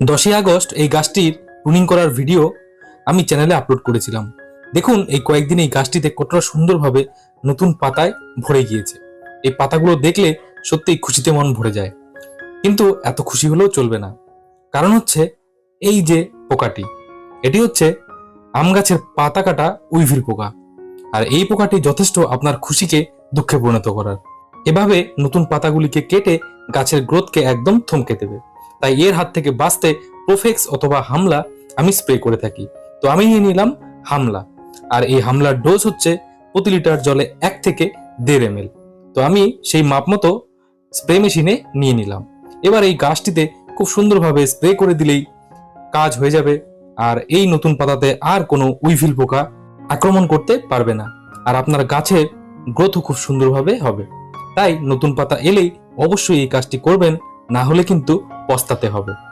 দশই আগস্ট এই গাছটির প্রুনিং করার ভিডিও আমি চ্যানেলে আপলোড করেছিলাম। দেখুন, এই কয়েকদিন এই গাছটিতে কতটা সুন্দরভাবে নতুন পাতায় ভরে গিয়েছে। এই পাতাগুলো দেখলে সত্যিই খুশিতে মন ভরে যায়। কিন্তু এত খুশি হলেও চলবে না। কারণ হচ্ছে এই যে পোকাটি, এটি হচ্ছে আম গাছের পাতা কাটা উইভিল পোকা। আর এই পোকাটি যথেষ্ট আপনার খুশিকে দুঃখে পরিণত করার। এভাবে নতুন পাতাগুলিকে কেটে গাছের গ্রোথকে একদম থমকে দেবে। তাই এর হাত থেকে বাঁচতে প্রোফেক্স অথবা হামলা আমি স্প্রে করে থাকি। তো আমি নিয়ে নিলাম হামলা। আর এই হামলার ডোজ হচ্ছে প্রতি লিটার জলে এক থেকে দেড় এম তো আমি সেই মাপ মতো স্প্রে মেশিনে নিয়ে নিলাম। এবার এই গাছটিতে খুব সুন্দরভাবে স্প্রে করে দিলেই কাজ হয়ে যাবে। আর এই নতুন পাতাতে আর কোনো উইভিল পোকা আক্রমণ করতে পারবে না। আর আপনার গাছের গ্রোথও খুব সুন্দরভাবে হবে। তাই নতুন পাতা এলেই অবশ্যই এই কাজটি করবেন। না হলে কিন্তু পস্তাতে হবে।